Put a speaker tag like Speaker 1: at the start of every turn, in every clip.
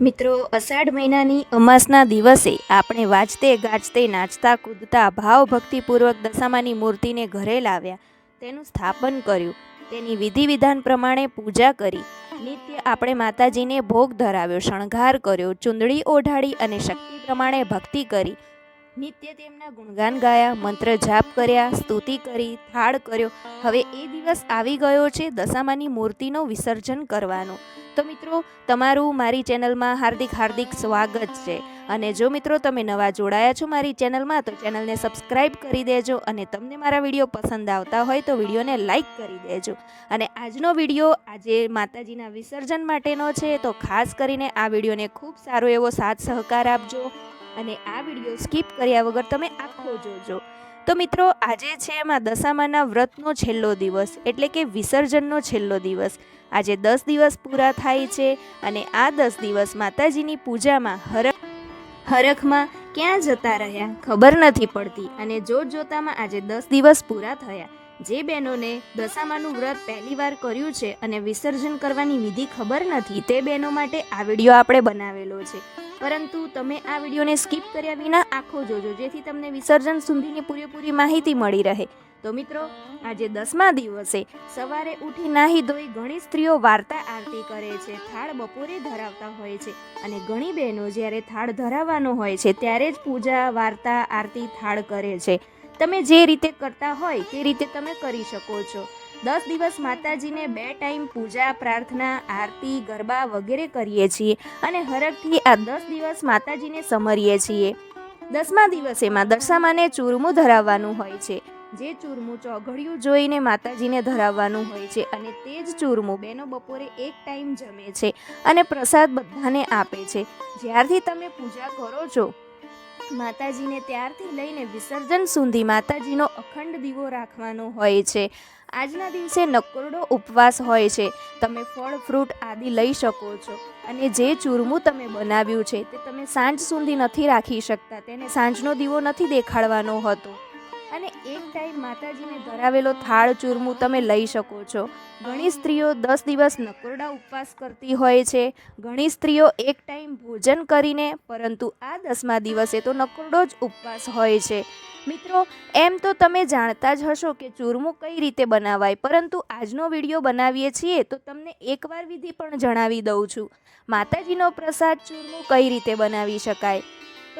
Speaker 1: મિત્રો, અષાઢ મહિનાની અમાસના દિવસે આપણે વાજતે ગાજતે નાચતા, કૂદતા, ભાવભક્તિપૂર્વક દશામાની મૂર્તિને ઘરે લાવ્યા. તેનું સ્થાપન કર્યું. તેની વિધિ વિધાન પ્રમાણે પૂજા કરી. નિત્ય આપણે માતાજીને ભોગ ધરાવ્યો, શણગાર કર્યો, ચૂંદડી ઓઢાડી અને શક્તિ પ્રમાણે ભક્તિ કરી. નિત્ય તેમના ગુણગાન ગાયા, મંત્ર જાપ કર્યા, સ્તુતિ કરી, થાળ કર્યો. હવે એ દિવસ આવી ગયો છે દશામાની મૂર્તિનો વિસર્જન કરવાનો. તો મિત્રો, તમારું મારી ચેનલમાં હાર્દિક હાર્દિક સ્વાગત છે. અને જો મિત્રો તમે નવા જોડાયા છો મારી ચેનલમાં, તો ચેનલને સબસ્ક્રાઈબ કરી દેજો અને તમને મારા વીડિયો પસંદ આવતા હોય તો વિડીયોને લાઇક કરી દેજો. અને આજનો વીડિયો આજે માતાજીના વિસર્જન માટેનો છે, તો ખાસ કરીને આ વિડીયોને ખૂબ સારો એવો સાથ સહકાર આપજો. અને આ વીડિયો સ્કીપ કર્યા વગર તમે આખો જોજો. તો મિત્રો, આજે છે એમાં દશામાના વ્રતનો છેલ્લો દિવસ, એટલે કે વિસર્જનનો છેલ્લો દિવસ. આજે દસ દિવસ પૂરા થાય છે અને આ દસ દિવસ માતાજીની પૂજામાં હરખ હરખમાં ક્યાં જતા રહ્યા ખબર નથી પડતી. અને જોત જોતામાં આજે દસ દિવસ પૂરા થયા. જે બહેનોને દશામાનું વ્રત પહેલીવાર કર્યું છે અને વિસર્જન કરવાની વિધિ ખબર નથી, તે બહેનો માટે આ વીડિયો આપણે બનાવેલો છે. પરંતુ તમે આ વિડીયોને સ્કીપ કર્યા વિના આખો જોજો, જેથી તમને વિસર્જન સુધીની પૂરેપૂરી માહિતી મળી રહે. તો મિત્રો, આજે દસમા દિવસે સવારે ઉઠી નાહી ધોઈ ઘણી સ્ત્રીઓ વાર્તા આરતી કરે છે, થાળ બપોરે ધરાવતા હોય છે. અને ઘણી બહેનો જ્યારે થાળ ધરાવવાનો હોય છે, ત્યારે જ પૂજા, વાર્તા, આરતી થાળ કરે છે. તમે જે રીતે કરતા હોય તે રીતે તમે કરી શકો છો. દસ દિવસ માતાજીને બે ટાઈમ પૂજા, પ્રાર્થના, આરતી, ગરબા વગેરે કરીએ છીએ અને હરખથી આ દસ દિવસ માતાજીને સમરીએ છીએ. દસમા દિવસેમાં દશામાને ચૂરમું ધરાવવાનું હોય છે. જે ચૂરમું ચોઘડિયું જોઈને માતાજીને ધરાવવાનું હોય છે અને તે જ ચૂરમું બેનો બપોરે એક ટાઈમ જમે છે અને પ્રસાદ બધાને આપે છે. જ્યારથી તમે પૂજા કરો છો માતાજીને ત્યારથી લઈને વિસર્જન સુધી માતાજીનો અખંડ દીવો રાખવાનો હોય છે. આજના દિવસે નકોરડો ઉપવાસ હોય છે. તમે ફળ, ફ્રૂટ આદિ લઈ શકો છો. અને જે ચૂરમું તમે બનાવ્યું છે તે તમે સાંજ સુધી નથી રાખી શકતા. તેને સાંજનો દીવો નથી દેખાડવાનો હતો. અને એક ટાઈમ માતાજીને ધરાવેલો થાળ ચૂરમું તમે લઈ શકો છો. ઘણી સ્ત્રીઓ દસ દિવસ નકોરડા ઉપવાસ કરતી હોય છે. ઘણી સ્ત્રીઓ એક ટાઈમ ભોજન કરીને, પરંતુ આ દસમા દિવસે તો નકોરડો જ ઉપવાસ હોય છે. મિત્રો, એમ તો તમે જાણતા જ હશો કે ચૂરમું કઈ રીતે બનાવાય, પરંતુ આજનો વીડિયો બનાવીએ છીએ તો તમને એકવાર વિધિ પણ જણાવી દઉં છું. માતાજીનો પ્રસાદ ચૂરમું કઈ રીતે બનાવી શકાય?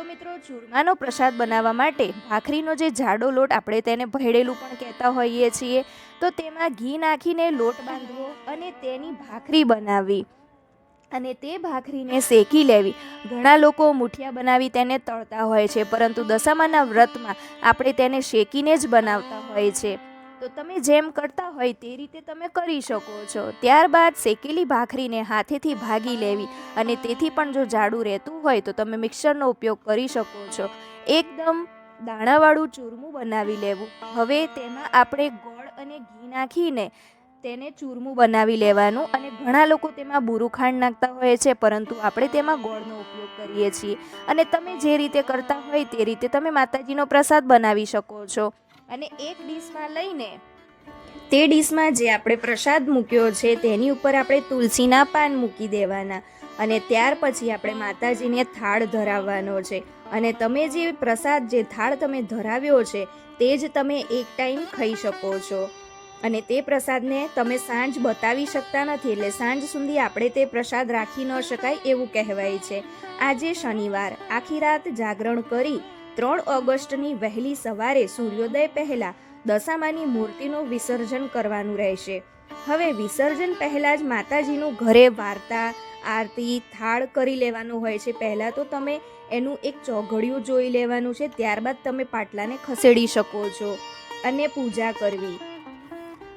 Speaker 1: તો મિત્રો ચૂરમાનો પ્રસાદ બનાવવા માટે ભાખરીનો જે જાડો લોટ આપણે તેને ભેળેલું પણ કહેતા હોઈએ છીએ, તો તેમાં ઘી નાખીને લોટ બાંધવો અને તેની ભાખરી બનાવવી. અને તે ભાખરીને શેકી લેવી. ઘણા લોકો મુઠિયા બનાવી તેને તળતા હોય છે, પરંતુ દશામાના વ્રતમાં આપણે તેને શેકીને જ બનાવતા હોય છે. તો તમે જેમ કરતા હોય તે રીતે તમે કરી શકો છો. ત્યારબાદ શેકેલી ભાખરીને હાથેથી ભાગી લેવી અને તેથી પણ જો જાડું રહેતું હોય તો તમે મિક્સરનો ઉપયોગ કરી શકો છો. એકદમ દાણાવાળું ચૂરમું બનાવી લેવું. હવે તેમાં આપણે ગોળ અને ઘી નાખીને તેને ચૂરમું બનાવી લેવાનું અને ઘણા લોકો તેમાં બુરું ખાંડ નાખતા હોય છે, પરંતુ આપણે તેમાં ગોળનો ઉપયોગ કરીએ છીએ. અને તમે જે રીતે કરતા હોય તે રીતે તમે માતાજીનો પ્રસાદ બનાવી શકો છો. અને એક ડીશમાં લઈને તે ડીશમાં જે આપણે પ્રસાદ મૂક્યો છે, તેની ઉપર આપણે તુલસીના પાન મૂકી દેવાના. અને ત્યાર પછી આપણે માતાજીને થાળ ધરાવવાનો છે. અને તમે જે પ્રસાદ, જે થાળ તમે ધરાવ્યો છે, તે જ તમે એક ટાઈમ ખાઈ શકો છો. અને તે પ્રસાદને તમે સાંજ બતાવી શકતા નથી, એટલે સાંજ સુધી આપણે તે પ્રસાદ રાખી ન શકાય એવું કહેવાય છે. આજે શનિવાર. આખી રાત જાગરણ કરી ત્રણ ઓગસ્ટની વહેલી સવારે સૂર્યોદય પહેલાં દશામાની મૂર્તિનું વિસર્જન કરવાનું રહેશે. હવે વિસર્જન પહેલાં જ માતાજીનું ઘરે વાર્તા, આરતી, થાળ કરી લેવાનું હોય છે. પહેલાં તો તમે એનું એક ચોઘડિયું જોઈ લેવાનું છે. ત્યારબાદ તમે પાટલાને ખસેડી શકો છો અને પૂજા કરવી.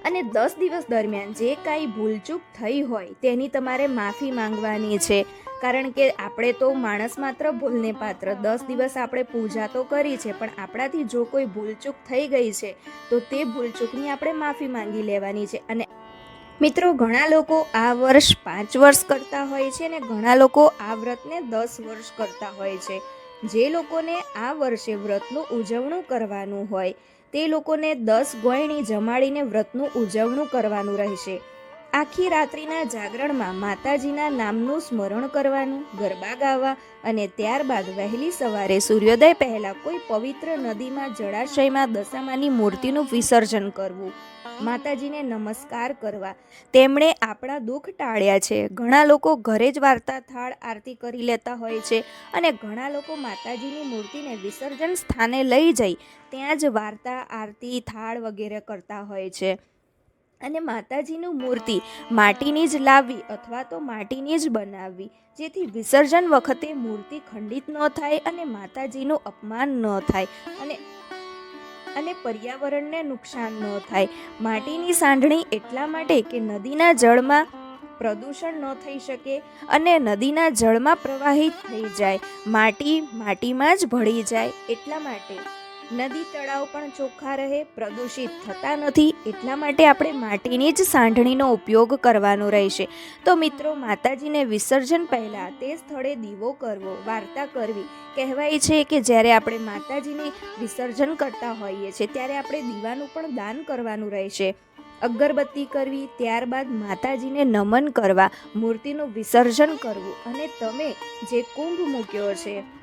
Speaker 1: અને દસ દિવસ દરમિયાન જે કાંઈ ભૂલચૂક થઈ હોય તેની તમારે માફી માંગવાની છે. કારણ કે આપણે તો માણસ માત્ર ભૂલને પાત્ર. દસ દિવસ આપણે પૂજા તો કરી છે, પણ આપણાથી જો કોઈ ભૂલચૂક થઈ ગઈ છે, તો તે ભૂલચૂકની આપણે માફી માંગી લેવાની છે. અને મિત્રો, ઘણા લોકો આ વર્ષ પાંચ વર્ષ કરતા હોય છે અને ઘણા લોકો આ વ્રતને દસ વર્ષ કરતા હોય છે. જે લોકોને આ વર્ષે વ્રતનું ઉજવણું કરવાનું હોય, તે લોકોને દસ ગોયણી જમાડીને વ્રતનું ઉજવણું કરવાનું રહેશે. આખી રાત્રિના જાગરણમાં માતાજીના નામનું સ્મરણ કરવાનું, ગરબા ગાવા અને ત્યારબાદ વહેલી સવારે સૂર્યોદય પહેલાં કોઈ પવિત્ર નદીમાં જળાશયમાં દશામાની મૂર્તિનું વિસર્જન કરવું. માતાજીને નમસ્કાર કરવા. તેમણે આપણા દુઃખ ટાળ્યા છે. ઘણા લોકો ઘરે જ વાર્તા, થાળ, આરતી કરી લેતા હોય છે અને ઘણા લોકો માતાજીની મૂર્તિને વિસર્જન સ્થાને લઈ જઈ ત્યાં જ વાર્તા, આરતી, થાળ વગેરે કરતા હોય છે. અને માતાજીનું મૂર્તિ માટીની જ લાવવી અથવા તો માટીની જ બનાવવી જેથી વિસર્જન વખતે મૂર્તિ ખંડિત ન થાય અને માતાજીનું અપમાન ન થાય અને અને પર્યાવરણને નુકસાન ન થાય. માટીની સાંઢણી એટલા માટે કે નદીના જળમાં પ્રદૂષણ ન થઈ શકે અને નદીના જળમાં પ્રવાહિત થઈ જાય. માટી માટીમાં જ ભળી જાય એટલા માટે નદી તળાવ પણ ચોખ્ખા રહે, પ્રદૂષિત થતા નથી, એટલા માટે આપણે માટીની જ સાંઢણીનો ઉપયોગ કરવાનો રહેશે. તો મિત્રો, માતાજીને વિસર્જન પહેલાં તે સ્થળે દીવો કરવો, વાર્તા કરવી. કહેવાય છે કે જ્યારે આપણે માતાજીને વિસર્જન કરતા હોઈએ છીએ, ત્યારે આપણે દીવાનું પણ દાન કરવાનું રહેશે. અગરબત્તી કરવી, ત્યારબાદ માતાજીને નમન કરવા, મૂર્તિનું વિસર્જન કરવું અને તમે જે કુંભ મૂક્યો છે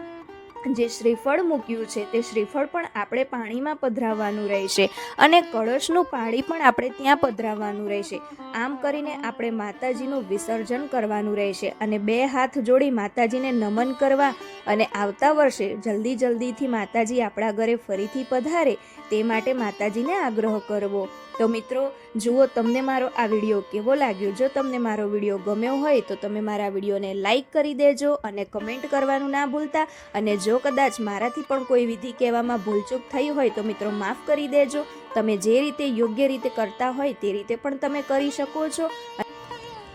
Speaker 1: જે શ્રીફળ મૂક્યું છે તે શ્રીફળ પણ આપણે પાણીમાં પધરાવવાનું રહેશે અને કળશનું પાણી પણ આપણે ત્યાં પધરાવવાનું રહેશે. આમ કરીને આપણે માતાજીનું વિસર્જન કરવાનું રહેશે અને બે હાથ જોડી માતાજીને નમન કરવા અને આવતા વર્ષે જલ્દી જલ્દીથી માતાજી આપણા ઘરે ફરીથી પધારે તે માટે માતાજીને આગ્રહ કરવો. તો મિત્રો, જુઓ તમને મારો આ વીડિયો કેવો લાગ્યો. જો તમને મારો વીડિયો ગમ્યો હોય તો તમે મારા વિડીયોને લાઇક કરી દેજો અને કમેન્ટ કરવાનું ના ભૂલતા. અને જો કદાચ મારાથી પણ કોઈ વિધિ કહેવામાં ભૂલચૂક થઈ હોય તો મિત્રો માફ કરી દેજો. તમે જે રીતે યોગ્ય રીતે કરતા હોય તે રીતે પણ તમે કરી શકો છો.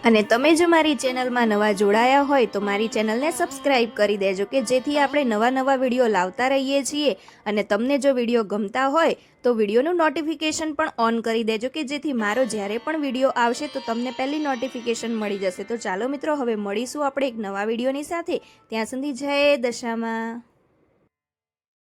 Speaker 1: અને તમે જો મારી ચેનલમાં નવા જોડાયા હોય તો મારી ચેનલને સબસ્ક્રાઇબ કરી દેજો કે જેથી આપણે નવા નવા વીડિયો લાવતા રહીએ છીએ. અને તમને જો વીડિયો ગમતા હોય તો વિડીયોનું નોટિફિકેશન પણ ઓન કરી દેજો કે જેથી મારો જ્યારે પણ વીડિયો આવશે તો તમને પહેલી નોટિફિકેશન મળી જશે. તો ચાલો મિત્રો, હવે મળીશું આપણે એક નવા વિડીયોની સાથે. ત્યાં સુધી જય દશામાં.